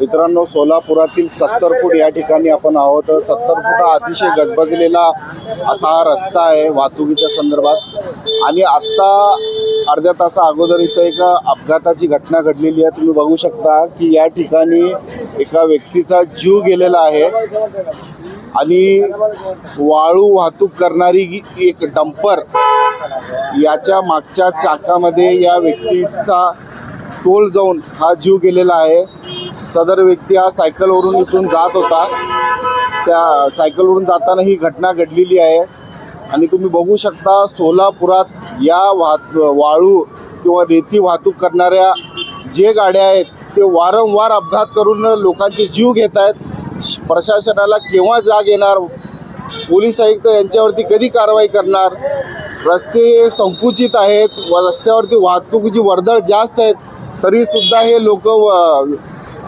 मित्रांनो सोलापुरातील सत्तर फूट या ठिकाणी आपण आहोत. सत्तर फूट हा अतिशय गजबजलेला असा हा रस्ता आहे वाहतुकीच्या संदर्भात. आणि आत्ता अर्ध्या तासा अगोदर इथं एक अपघाताची घटना घडलेली आहे. तुम्ही बघू शकता की या ठिकाणी एका व्यक्तीचा जीव गेलेला आहे. आणि वाळू वाहतूक करणारी एक डंपर याच्या मागच्या चाकामध्ये या व्यक्तीचा तोल जाऊन हा जीव गेलेला आहे. सदर व्यक्ती हा सायकलवरून इथून जात होता. त्या सायकलवरून जाताना ही घटना घडलेली आहे. आणि तुम्ही बघू शकता सोलापुरात या वाहत वाळू किंवा रेती वाहतूक करणाऱ्या जे गाड्या आहेत ते वारंवार अपघात करून लोकांचे जीव घेत आहेत. प्रशासनाला केव्हा जाग येणार? पोलीस आयुक्त यांच्यावरती कधी कारवाई करणार? रस्ते संकुचित आहेत व रस्त्यावरती वाहतुकीची वर्दळ जास्त आहेत तरीसुद्धा हे लोक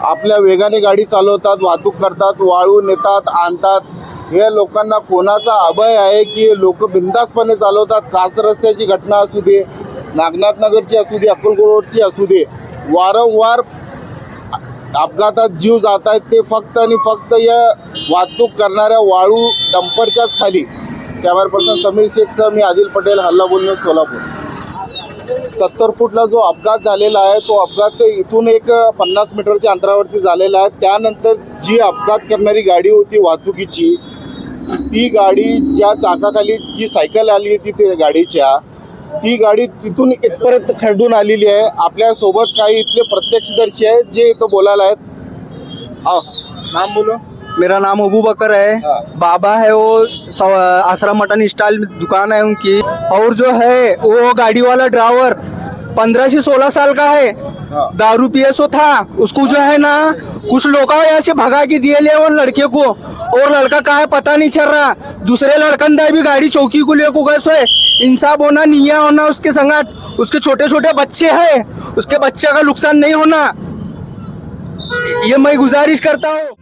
आपल्या वेगाने गाडी चालवतात वाहतूक करतात वाळू नेतात आणतात. हे लोकांना कोणाचा अभय आहे की लोक बिंदासपणे चालवतात? सात रस्त्याची घटना असू दे नागनाथ नगरची असू दे अक्कलकोट रोडची असू दे वारंवार अपघातात जीव जात आहेत ते फक्त आणि फक्त या वाहतूक करणाऱ्या वाळू डंपरच्याच खाली. कॅमेरा पर्सन समीर शेखसह मी आदिल पटेल हल्ला बोलणं सोलापूर. सत्तर फूटला जो अपघात झालेला आहे तो अपघात इथून एक पन्नास मीटरच्या अंतरावरती झालेला आहे. त्यानंतर जी अपघात करणारी गाडी होती वाहतुकीची ती गाडी ज्या चाकाखाली जी सायकल आली होती त्या गाडीच्या ती गाडी तिथून इथपर्यंत खरडून आलेली आहे. आपल्यासोबत काही इथले प्रत्यक्षदर्शी आहेत जे इथं बोलायला आहेत. नाम बोलो मेरा नाम अबू बकर है। हाँ। बाबा है वो आसरा मटन स्टाइल दुकान है उनकी। और जो है वो गाड़ी वाला ड्राइवर पंद्रह से सोलह साल का है। हाँ। दारू पिए सो था। उसको जो है ना कुछ लोग ऐसे भगा के दिए ले वो लड़के को। और लड़का का है पता नहीं चल रहा। दूसरे लड़कन दे भी गाड़ी चौकी को ले को गए सो इंसाफ होना निया होना उसके संगत। उसके छोटे छोटे बच्चे है। उसके बच्चे का नुकसान नहीं होना। ये मैं गुजारिश करता हूँ।